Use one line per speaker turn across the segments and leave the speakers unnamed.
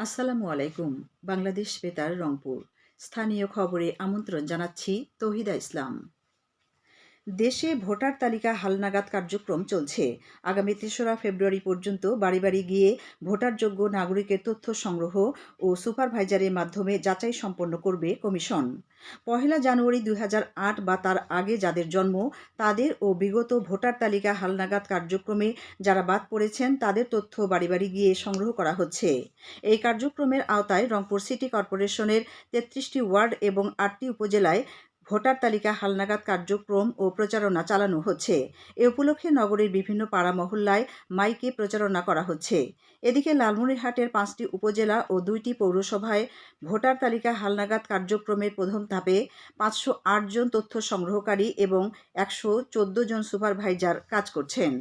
আসসালামু আলাইকুম বাংলাদেশ বেতার রংপুর। স্থানীয় খবরে আমন্ত্রণ জানাচ্ছি তহিদা ইসলাম। দেশে ভোটার তালিকা হালনাগাদ কার্যক্রম চলছে। আগামী তেসরা ফেব্রুয়ারি পর্যন্ত বাড়ি বাড়ি গিয়ে ভোটারযোগ্য নাগরিকের তথ্য সংগ্রহ ও সুপারভাইজারের মাধ্যমে যাচাই সম্পন্ন করবে কমিশন। পহেলা জানুয়ারি দু হাজার আট বা তার আগে যাদের জন্ম, তাদের ও বিগত ভোটার তালিকা হালনাগাদ কার্যক্রমে যারা বাদ পড়েছেন, তাদের তথ্য বাড়ি বাড়ি গিয়ে সংগ্রহ করা হচ্ছে। এই কার্যক্রমের আওতায় রংপুর সিটি কর্পোরেশনের তেত্রিশটি ওয়ার্ড এবং আটটি উপজেলায় ভোটার তালিকা, হালনাগাদ কার্যক্রম ও প্রচারণা চালানো হচ্ছে। এ উপলক্ষে নগরীর বিভিন্ন পাড়া মহল্লায় মাইকে প্রচারণা করা হচ্ছে। এদিকে লালমনিরহাটের পাঁচটি উপজেলা ও দুইটি পৌরসভায় ভোটার তালিকা, হালনাগাদ কার্যক্রমের প্রথম ধাপে পাঁচশো আট জন তথ্য সংগ্রহকারী এবং একশো চোদ্দ জন সুপারভাইজার কাজ করছেন।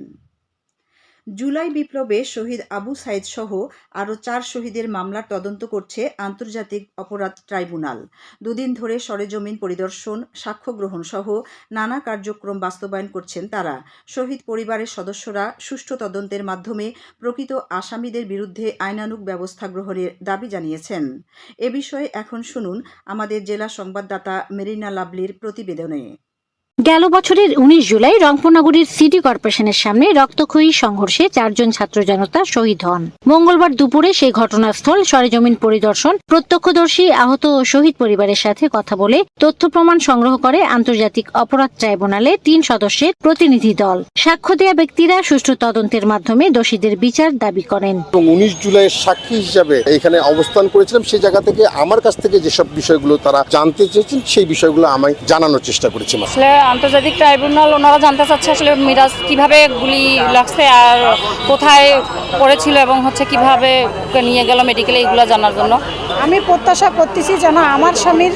জুলাই বিপ্লবে শহীদ আবু সাইদ সহ আরও চার শহীদের মামলার তদন্ত করছে আন্তর্জাতিক অপরাধ ট্রাইব্যুনাল। দুদিন ধরে সরেজমিন পরিদর্শন, সাক্ষ্য গ্রহণ সহ নানা কার্যক্রম বাস্তবায়ন করছেন তারা। শহীদ পরিবারের সদস্যরা সুষ্ঠু তদন্তের মাধ্যমে প্রকৃত আসামিদের বিরুদ্ধে আইনানুগ ব্যবস্থা গ্রহণের দাবি জানিয়েছেন। এ বিষয়ে এখন শুনুন আমাদের জেলা সংবাদদাতা মেরিনা লাভলির প্রতিবেদনে।
গেল বছরের উনিশ জুলাই রংপুর নগরীর সিটি কর্পোরেশনের সামনে রক্তক্ষয়ী সংঘর্ষে চারজন ছাত্র জনতা শহীদ হন। মঙ্গলবার দুপুরে সেই ঘটনাস্থল সরেজমিন পরিদর্শন প্রত্যক্ষদর্শী আহত ও শহীদ পরিবারের সাথে কথা বলে তথ্য প্রমাণ সংগ্রহ করে আন্তর্জাতিক অপরাধ ট্রাইব্যুনালে তিন সদস্যের প্রতিনিধি দল। সাক্ষ্য দেয়া ব্যক্তিরা সুষ্ঠু তদন্তের মাধ্যমে দোষীদের বিচার দাবি করেন।
এবং উনিশ জুলাইয়ের সাক্ষী হিসাবে এখানে অবস্থান করেছিলাম সেই জায়গা থেকে আমার কাছ থেকে যেসব বিষয়গুলো তারা জানতে চেয়েছেন সেই বিষয়গুলো আমায় জানানোর চেষ্টা করেছিলাম
আন্তর্জাতিক ট্রাইব্যুনাল ওনারা জানতে চাচ্ছে আসলে মিরাজ কীভাবে গুলি লাগছে আর কোথায় পড়েছিল এবং হচ্ছে কীভাবে ওকে নিয়ে গেল মেডিকেলে এগুলো জানার জন্য।
আমি প্রত্যাশা করতেছি যেন আমার স্বামীর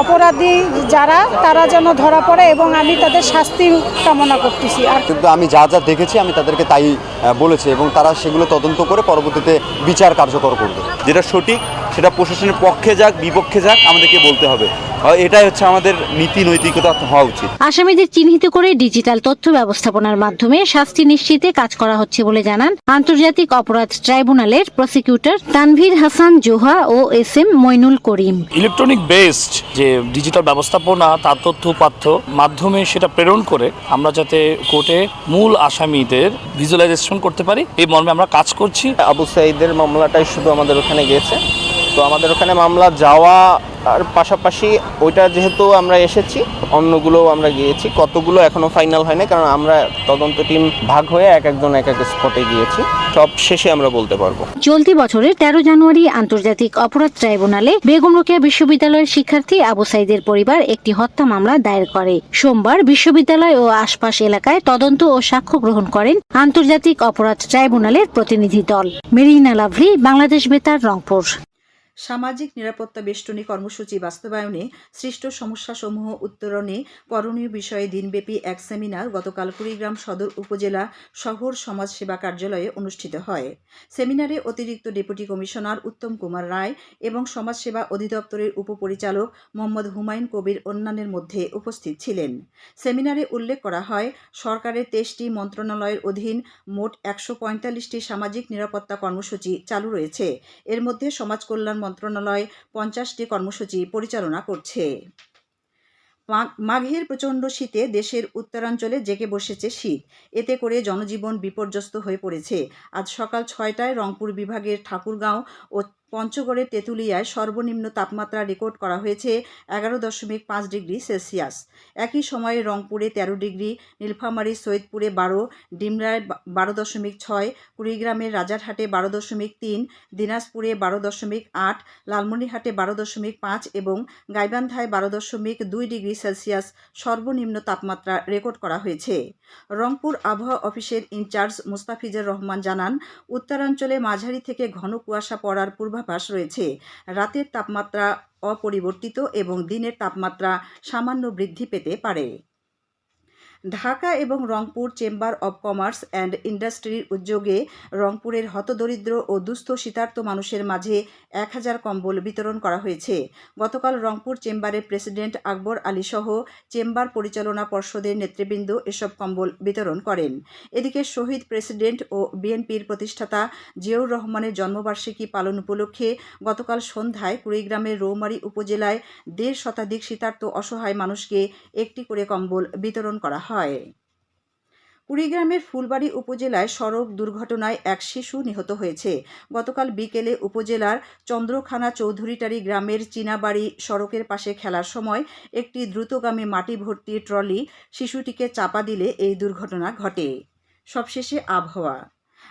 অপরাধী যারা তারা যেন ধরা পড়ে এবং আমি তাদের শাস্তি কামনা করতেছি। আর
কিন্তু আমি যা যা দেখেছি আমি তাদেরকে তাই বলেছি এবং তারা সেগুলো তদন্ত করে পরবর্তীতে বিচার কার্যকর করবে।
যেটা সঠিক সেটা প্রশাসনের পক্ষে যাক বিপক্ষে যাক আমাদেরকে বলতে হবে। আর এটাই হচ্ছে আমাদের নীতি নৈতিকতা হওয়া উচিত।
আসামিদের চিহ্নিত করে ডিজিটাল তথ্য ব্যবস্থাপনার মাধ্যমে শাস্তি নিশ্চিতে কাজ করা হচ্ছে বলে জানান আন্তর্জাতিক অপরাধ ট্রাইব্যুনালের প্রসিকিউটর তানভীর হাসান জোহা ও S M Mainul Karim.
Electronic based যে ডিজিটাল ব্যবস্থাপনা তার তথ্য উপাত্য মাধ্যমে সেটা প্রেরণ করে আমরা যাতে কোর্টে মূল আসামিদের ভিজুয়ালাইজেশন করতে পারি এই মর্মে আমরা কাজ করছি।
আবু সাইদের মামলাটাই শুধু আমাদের ওখানে গিয়েছে তো আমাদের ওখানে মামলা যাওয়া আর পাশাপাশি ওইটা যেহেতু আমরা এসেছি, অন্যগুলোও আমরা গিয়েছি, কতগুলো এখনও ফাইনাল হয়নি, কারণ আমরা তদন্ত টিম ভাগ হয়ে এক একজন এক এক স্পটে গিয়েছি। সব শেষে আমরা বলতে পারব।
চলতি বছরের তেরো জানুয়ারি আন্তর্জাতিক অপরাধ ট্রাইব্যুনালে বেগম রোকেয়া বিশ্ববিদ্যালয়ের শিক্ষার্থী আবু সাইদের পরিবার একটি হত্যা মামলা দায়ের করে। সোমবার বিশ্ববিদ্যালয় ও আশপাশ এলাকায় তদন্ত ও সাক্ষ্য গ্রহণ করেন আন্তর্জাতিক অপরাধ ট্রাইব্যুনালের প্রতিনিধি দল। মেরিনা লাভলি, বাংলাদেশ বেতার, রংপুর।
সামাজিক নিরাপত্তা বেষ্টনী কর্মসূচি বাস্তবায়নে সৃষ্ট সমস্যাসমূহ উত্তরণে করণীয় বিষয়ে দিনব্যাপী এক সেমিনার গতকাল কুড়িগ্রাম সদর উপজেলা শহর সমাজ সেবা কার্যালয়ে অনুষ্ঠিত হয়। সেমিনারে অতিরিক্ত ডেপুটি কমিশনার উত্তম কুমার রায় এবং সমাজসেবা অধিদপ্তরের উপপরিচালক মোহাম্মদ হুমায়ুন কবির অন্যান্যের মধ্যে উপস্থিত ছিলেন। সেমিনারে উল্লেখ করা হয়, সরকারের তেইশটি মন্ত্রণালয়ের অধীন মোট একশো সামাজিক নিরাপত্তা কর্মসূচি চালু রয়েছে। এর মধ্যে সমাজ কল্যাণ মন্ত্রণালয় পঞ্চাশটি কর্মসূচি পরিচালনা করছে। মাঘের প্রচণ্ড শীতে দেশের উত্তরাঞ্চলে জেগে বসেছে শীত। এতে করে জনজীবন বিপর্যস্ত হয়ে পড়েছে। আজ সকাল ছয়টায় রংপুর বিভাগের ঠাকুরগাঁও ও পঞ্চগড়ের তেঁতুলিয়ায় সর্বনিম্ন তাপমাত্রা রেকর্ড করা হয়েছে এগারো দশমিক পাঁচ ডিগ্রি সেলসিয়াস। একই সময়ে রংপুরে তেরো ডিগ্রি, নীলফামারী, সৈয়দপুরে বারো, ডিমরায় বারো দশমিক ছয়, কুড়িগ্রামের রাজারহাটে বারো দশমিক তিন, দিনাজপুরে বারো দশমিক আট, লালমনিরহাটে বারো দশমিক পাঁচ এবং গাইবান্ধায় বারো দশমিক দুই ডিগ্রি সেলসিয়াস সর্বনিম্ন তাপমাত্রা রেকর্ড করা হয়েছে। রংপুর আবহাওয়া অফিসের ইনচার্জ মুস্তাফিজুর রহমান জানান, উত্তরাঞ্চলে মাঝারি থেকে ঘন কুয়াশা পড়ার পূর্বাভাস রয়েছে। রাতের তাপমাত্রা অপরিবর্তিত এবং দিনের তাপমাত্রা সামান্য বৃদ্ধি পেতে পারে। ঢাকা এবং Rangpur chamber of commerce and ইন্ডাস্ট্রির উদ্যোগে রংপুরের হতদরিদ্র ও দুস্থ শীতার্ত মানুষের মাঝে এক হাজার কম্বল বিতরণ করা হয়েছে। গতকাল রংপুর চেম্বারের প্রেসিডেন্ট আকবর আলী সহ চেম্বার পরিচালনা পর্ষদের নেতৃবৃন্দ এসব কম্বল বিতরণ করেন। এদিকে শহীদ প্রেসিডেন্ট ও বিএনপির প্রতিষ্ঠাতা জিয়াউর রহমানের জন্মবার্ষিকী পালন উপলক্ষে গতকাল সন্ধ্যায় কুড়িগ্রামের রৌমারী উপজেলায় দেড় শতাধিক শীতার্ত অসহায় মানুষকে একটি করে কম্বল বিতরণ করা হয়। কুড়িগ্রামের ফুলবাড়ি উপজেলায় সড়ক দুর্ঘটনায় এক শিশু নিহত হয়েছে। গতকাল বিকেলে উপজেলার চন্দ্রখানা চৌধুরীটারি গ্রামের চীনাবাড়ি সড়কের পাশে খেলার সময় একটি দ্রুতগামী মাটি ভর্তি ট্রলি শিশুটিকে চাপা দিলে এই দুর্ঘটনা ঘটে। সবশেষে আবহাওয়া।